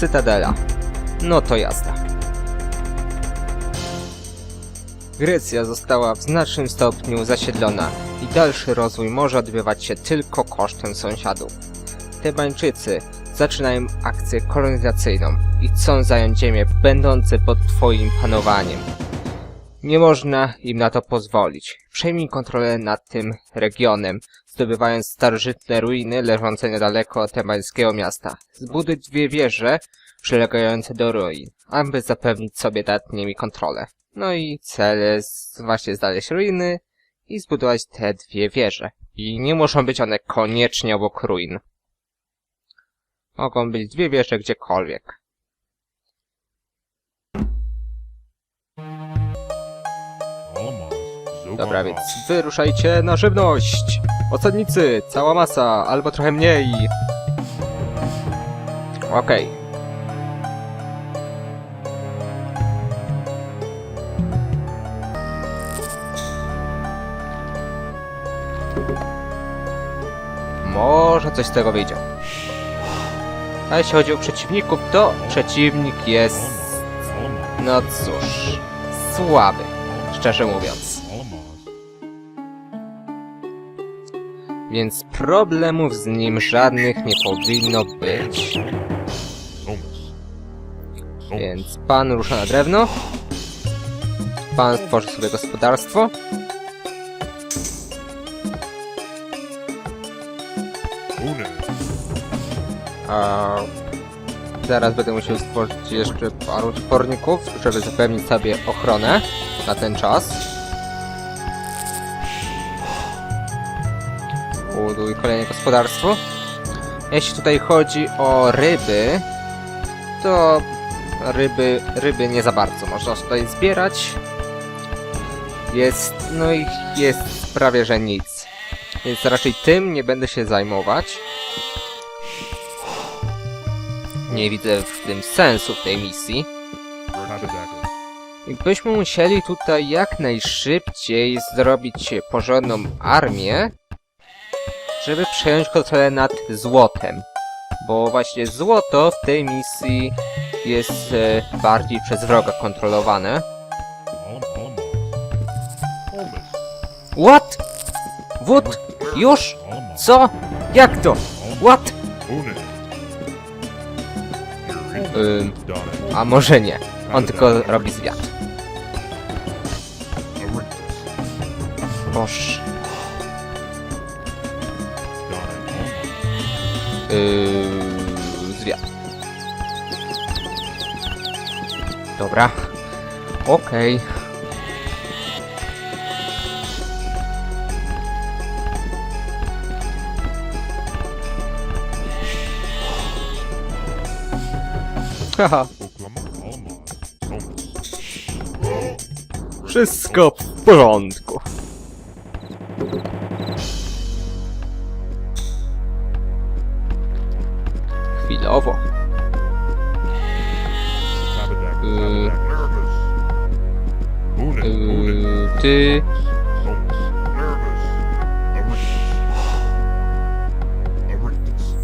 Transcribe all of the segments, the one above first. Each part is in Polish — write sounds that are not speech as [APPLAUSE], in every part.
Cytadela. No to jazda. Grecja została w znacznym stopniu zasiedlona i dalszy rozwój może odbywać się tylko kosztem sąsiadów. Tebańczycy zaczynają akcję kolonizacyjną i chcą zająć ziemię będące pod twoim panowaniem. Nie można im na to pozwolić. Przejmij kontrolę nad tym regionem, zdobywając starożytne ruiny leżące niedaleko tebańskiego miasta. Zbuduj dwie wieże przylegające do ruin, aby zapewnić sobie nad nimi kontrolę. No i cel jest właśnie znaleźć ruiny i zbudować te dwie wieże. I nie muszą być one koniecznie obok ruin. Mogą być dwie wieże gdziekolwiek. Dobra, więc wyruszajcie na żywność! Osadnicy, cała masa, albo trochę mniej. Okej. Może coś z tego wyjdzie. A jeśli chodzi o przeciwników, to przeciwnik jest... No cóż... Słaby, szczerze mówiąc. Więc problemów z nim żadnych nie powinno być. Więc pan rusza na drewno. Pan tworzy sobie gospodarstwo. A zaraz będę musiał stworzyć jeszcze paru tworników, żeby zapewnić sobie ochronę na ten czas. Buduj kolejne gospodarstwo. Jeśli tutaj chodzi o ryby, to ryby, ryby nie za bardzo można tutaj zbierać. Jest, no i jest prawie że nic. Więc raczej tym nie będę się zajmować. Nie widzę w tym sensu w tej misji. I byśmy musieli tutaj jak najszybciej zrobić porządną armię, żeby przejąć kontrolę nad złotem. Bo właśnie złoto w tej misji jest e, bardziej przez wroga kontrolowane. What? Wód? Już? Co? Jak to? What? Ym, a może nie. On tylko robi zwiat. Boż. Yy, zwiat. Dobra. Okej. Haha. Wszystko w porządku. Chwilowo. Yy, ty...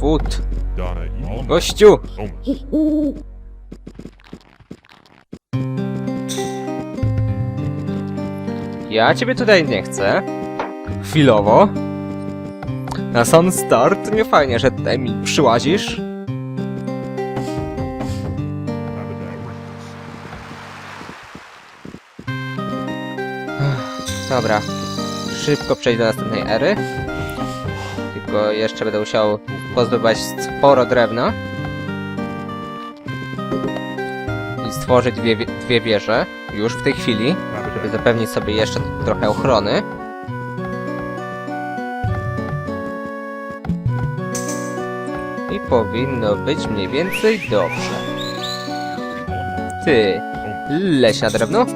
Food. Gościu! Ja ciebie tutaj nie chcę. Chwilowo. Na sam start nie fajnie, że tutaj mi przyłazisz. Dobra. Szybko przejdę do następnej ery. Tylko jeszcze będę musiał pozdobywać sporo drewna. I stworzyć dwie, wie- dwie wieże. Już w tej chwili. Żeby zapewnić sobie jeszcze trochę ochrony. I powinno być mniej więcej dobrze. Ty, leć na drewno?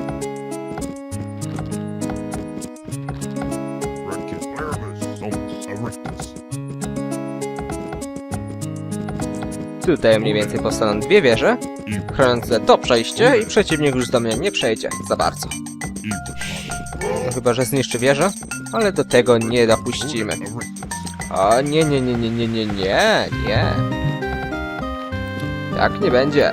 Tutaj mniej więcej powstaną dwie wieże, chroniące to przejście i przeciwnik już do mnie nie przejdzie za bardzo. No chyba, że zniszczy wieżę, ale do tego nie dopuścimy. O nie, nie, nie, nie, nie, nie, nie, nie. Jak nie będzie.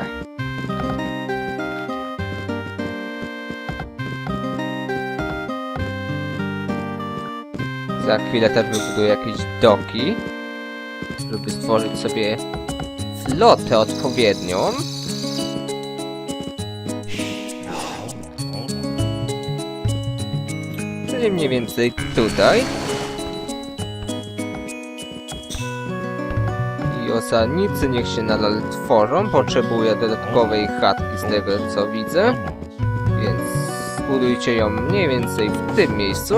Za chwilę też wybuduję jakieś doki, żeby stworzyć sobie flotę odpowiednią. Czyli mniej więcej tutaj. I osadnicy niech się nadal tworzą. Potrzebuję dodatkowej chatki z tego co widzę. Więc zbudujcie ją mniej więcej w tym miejscu.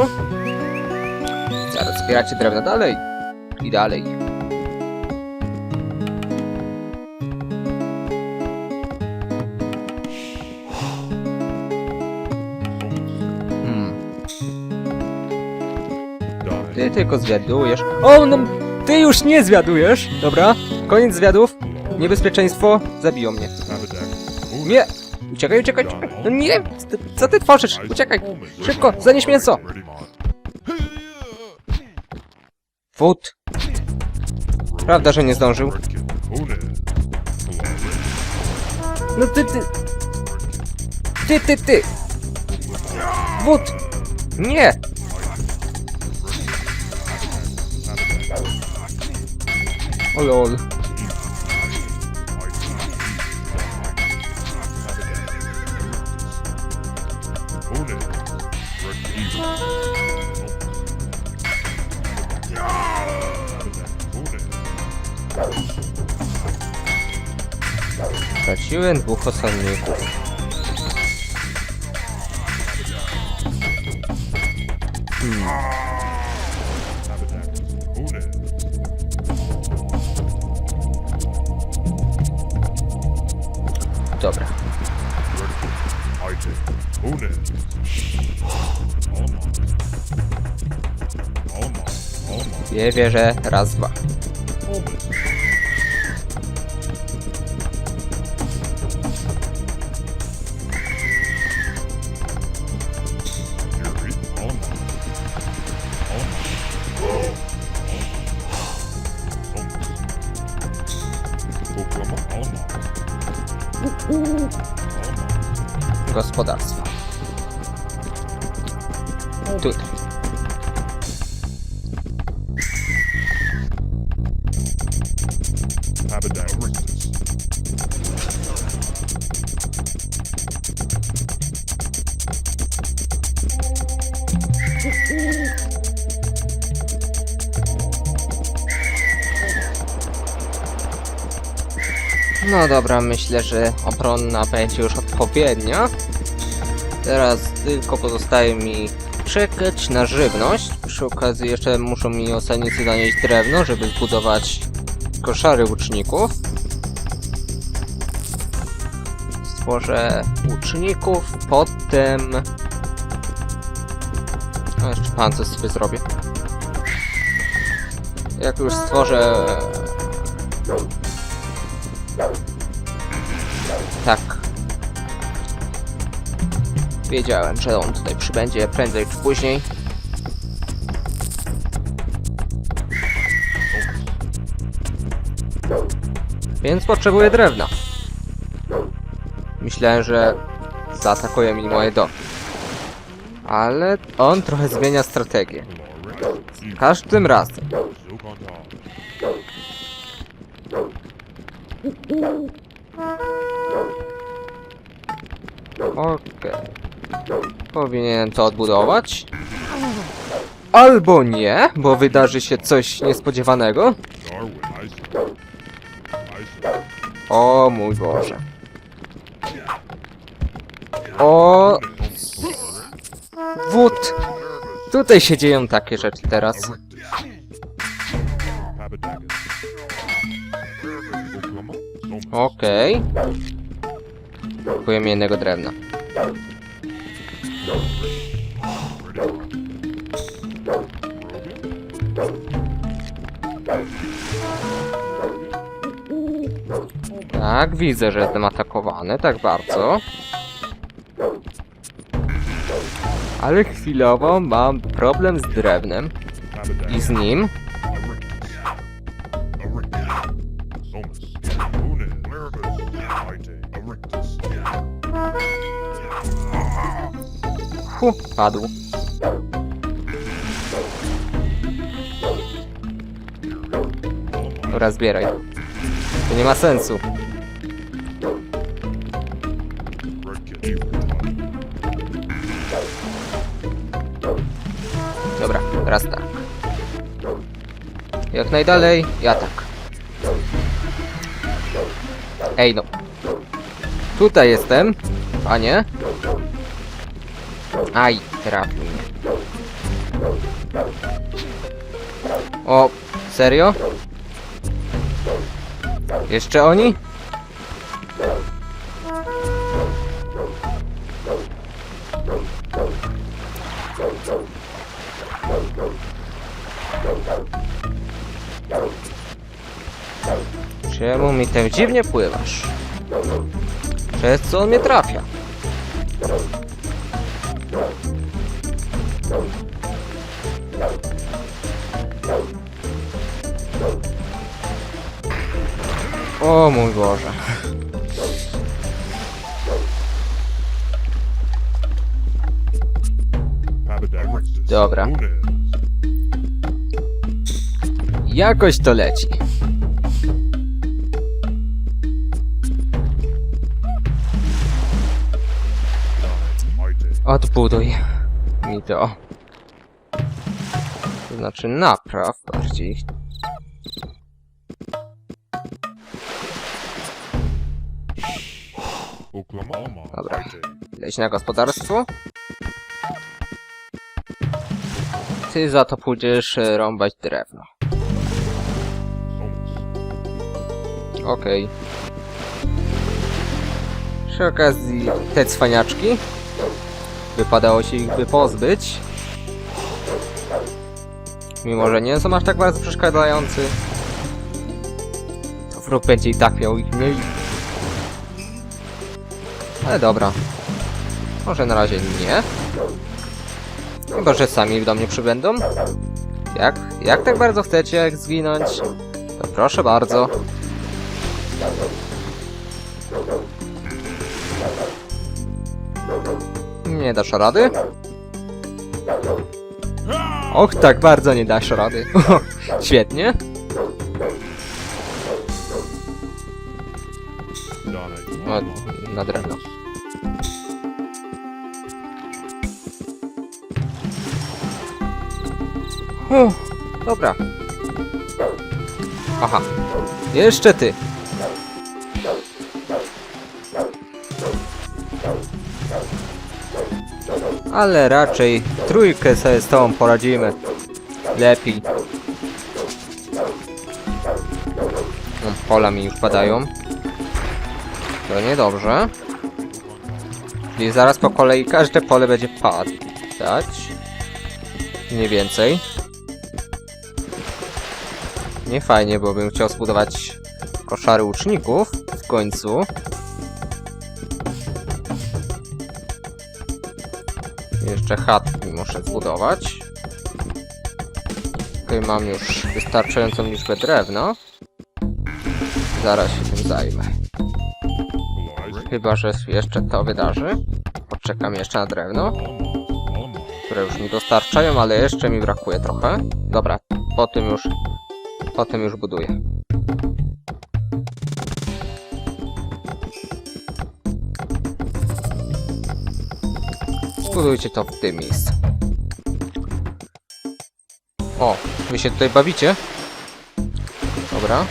Zaraz zbieracie drewno dalej. I dalej. Tylko zwiadujesz. O, no ty już nie zwiadujesz! Dobra, koniec zwiadów. Niebezpieczeństwo zabiją mnie. Nie! Uciekaj, uciekaj, uciekaj! No nie! Co ty- tworzysz? Uciekaj! Szybko, zanieś mięso! Wód! Prawda, że nie zdążył. No ty, ty... Ty, ty, ty! Wód! Nie! O lol. Straciłem dwóch osadników. Dobra. Dwie wieże, raz, dwa. Gospodarstwa. Tutaj. No dobra, myślę, że obronna będzie już odpowiednia. Teraz tylko pozostaje mi czekać na żywność. Przy okazji jeszcze muszą mi osadnicy zanieść drewno, żeby zbudować koszary łuczników. Stworzę łuczników, potem... No jeszcze pancerz sobie zrobię. Jak już stworzę... Tak. Wiedziałem, że on tutaj przybędzie prędzej czy później. Więc potrzebuję drewna. Myślałem, że zaatakuje mi moje domy. Ale on trochę zmienia strategię. Każdym razem. Okej. Powinienem to odbudować. Albo nie, bo wydarzy się coś niespodziewanego. O mój Boże. O... Wód! Tutaj się dzieją takie rzeczy teraz. Okej. Brakuje mi jednego drewna. Tak, widzę, że jestem atakowany, tak bardzo. Ale chwilowo mam problem z drewnem i z nim. Hu, padł. Dobra, zbieraj. To nie ma sensu. Dobra, teraz tak. Jak najdalej, ja tak. Ej no. Tutaj jestem, panie. Aj, trafił mnie. O, serio? Jeszcze oni? Czemu mi tak dziwnie pływasz? Przez co on mnie trafia? O mój Boże. Dobra. Jakoś to leci. Odbuduj mi to. To znaczy napraw bardziej. Oklahoma. Dobra. Leśne gospodarstwo. Ty za to pójdziesz e, rąbać drewno. Okej. Przy okazji te cwaniaczki. Wypadało się ich by pozbyć. Mimo, że nie są aż tak bardzo przeszkadzający. To wróg będzie i tak miał ich mniej. Ale dobra. Może na razie nie. Chyba, że sami do mnie przybędą. Jak? Jak tak bardzo chcecie jak zginąć? To proszę bardzo. Nie dasz rady? Och, tak bardzo nie dasz rady. [LAUGHS] Świetnie. O, na drewno. Uff, dobra. Aha. Jeszcze ty. Ale raczej trójkę sobie z tobą poradzimy. Lepiej. No, pola mi już padają. To niedobrze. I zaraz po kolei każde pole będzie padać. Mniej więcej. Nie fajnie, bo bym chciał zbudować koszary łuczników w końcu. Jeszcze chatki muszę zbudować. Tutaj mam już wystarczającą liczbę drewna. Zaraz się tym zajmę. Chyba, że jeszcze to wydarzy. Poczekam jeszcze na drewno, które już mi dostarczają, ale jeszcze mi brakuje trochę. Dobra, po tym już, po tym już buduję. Zbudujcie to w tym miejscu. O, wy się tutaj bawicie? Dobra.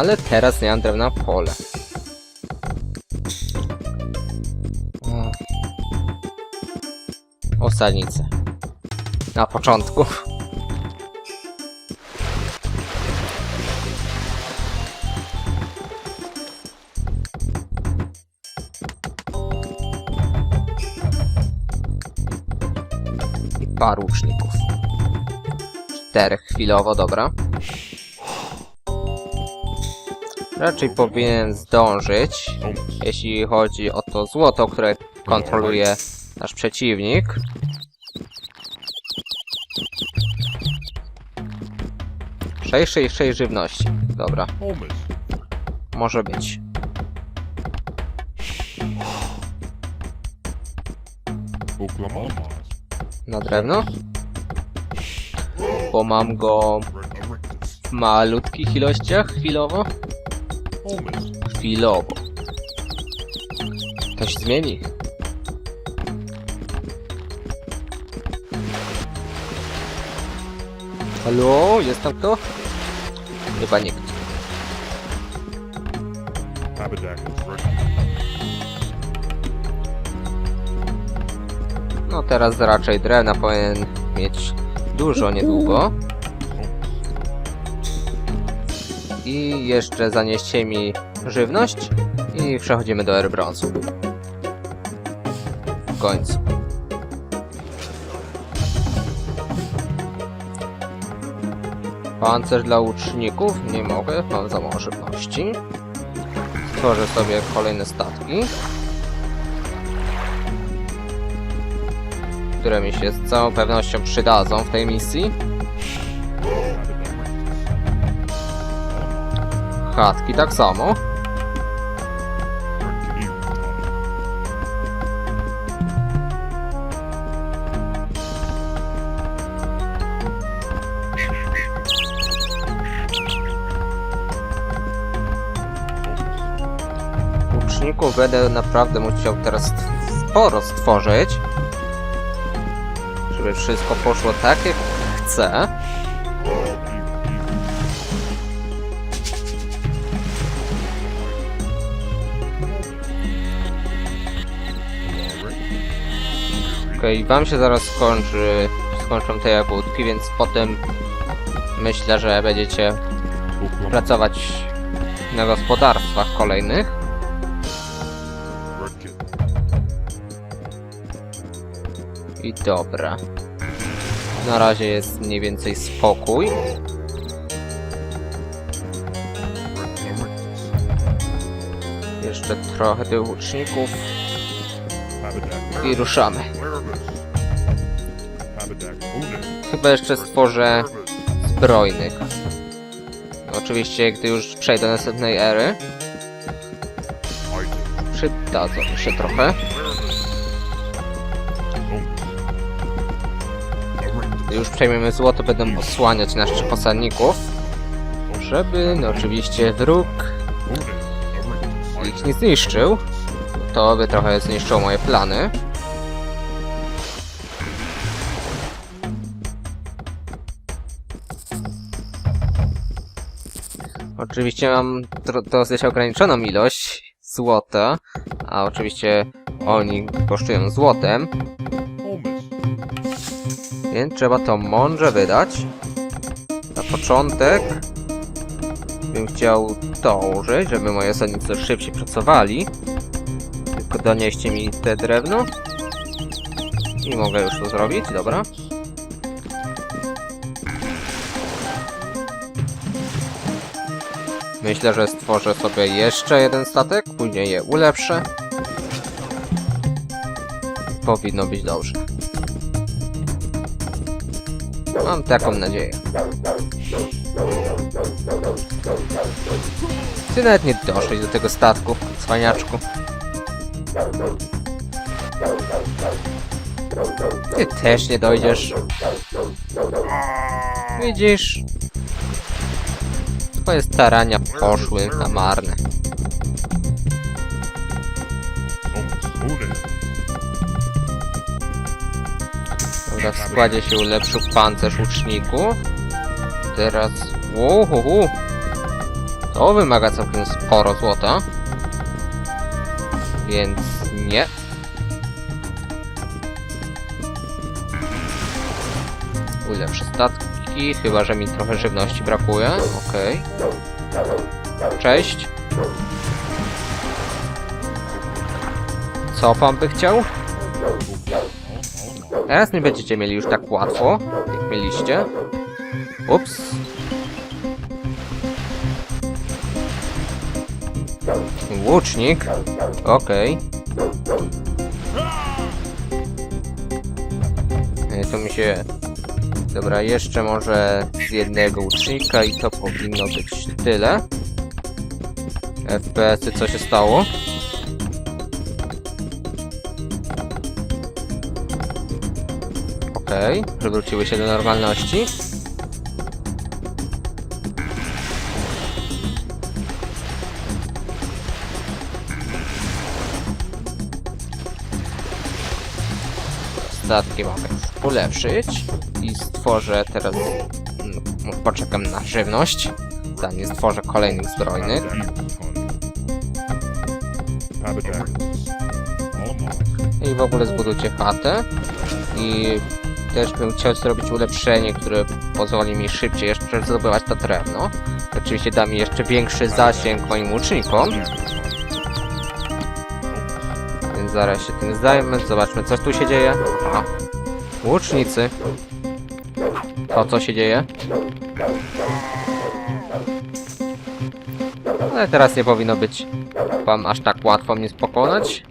Ale teraz nie mam drewna w pole. Osadnicę. Na początku. I paru łuczników. Czterech chwilowo, dobra. Raczej powinien zdążyć, jeśli chodzi o to złoto, które kontroluje nasz przeciwnik. Sześć, sześć, sześć żywności. Dobra, może być. Na drewno? Bo mam go w malutkich ilościach chwilowo. Chwilowo. To się zmieni. Halo? Jest tam kto? Chyba nikt. No teraz raczej drewna powinien mieć dużo niedługo. I jeszcze zanieście mi żywność i przechodzimy do airbrązu. W końcu. Pancerz dla łuczników? Nie mogę, mam za mało żywności. Stworzę sobie kolejne statki. które mi się z całą pewnością przydadzą w tej misji. Chatki tak samo. Łuczników będę naprawdę musiał teraz sporo stworzyć. Żeby wszystko poszło tak jak chcę. Okej, wam się zaraz skończy, skończą te jagódki, więc potem myślę, że będziecie pracować na gospodarstwach kolejnych. I dobra. Na razie jest mniej więcej spokój. Jeszcze trochę tych łuczników i ruszamy. Chyba jeszcze stworzę zbrojnych. Oczywiście, gdy już przejdę do następnej ery, przydadzą się trochę. Gdy już przejmiemy złoto, będę osłaniać naszych posadników, żeby, no oczywiście, wróg ich nie zniszczył. To by trochę zniszczyło moje plany. Oczywiście mam dosyć ograniczoną ilość złota, a oczywiście oni kosztują złotem, więc trzeba to mądrze wydać. Na początek bym chciał to użyć, żeby moje osadnicy szybciej pracowali. Tylko donieście mi te drewno. I mogę już to zrobić, dobra. Myślę, że stworzę sobie jeszcze jeden statek, później je ulepszę. Powinno być dobrze. Mam taką nadzieję. Ty nawet nie doszedł do tego statku, cwaniaczku. Ty też nie dojdziesz. Widzisz? Twoje starania poszły na marne. Dobra, w składzie się ulepszył pancerz łuczniku. Teraz... Uhuhu. To wymaga całkiem sporo złota. Więc nie. Ulepszę statki, chyba że mi trochę żywności brakuje. Okej. Cześć. Co pan by chciał? Teraz nie będziecie mieli już tak łatwo, jak mieliście. Ups. Łucznik. Okej. E, To mi się... Dobra, jeszcze może z jednego łucznika i to powinno być tyle. FPS-y, co się stało? Okej, przywróciły się do normalności. Statki mogę ulepszyć i stworzę teraz... mm, Poczekam na żywność, zanim stworzę kolejnych zbrojnych. I w ogóle zbudujcie chatę. I też bym chciał zrobić ulepszenie, które pozwoli mi szybciej jeszcze zdobywać to drewno. Oczywiście da mi jeszcze większy zasięg moim łucznikom, więc zaraz się tym zajmę. Zobaczmy co tu się dzieje. Aha. Łucznicy. To co się dzieje? Ale teraz nie powinno być wam aż tak łatwo mnie pokonać.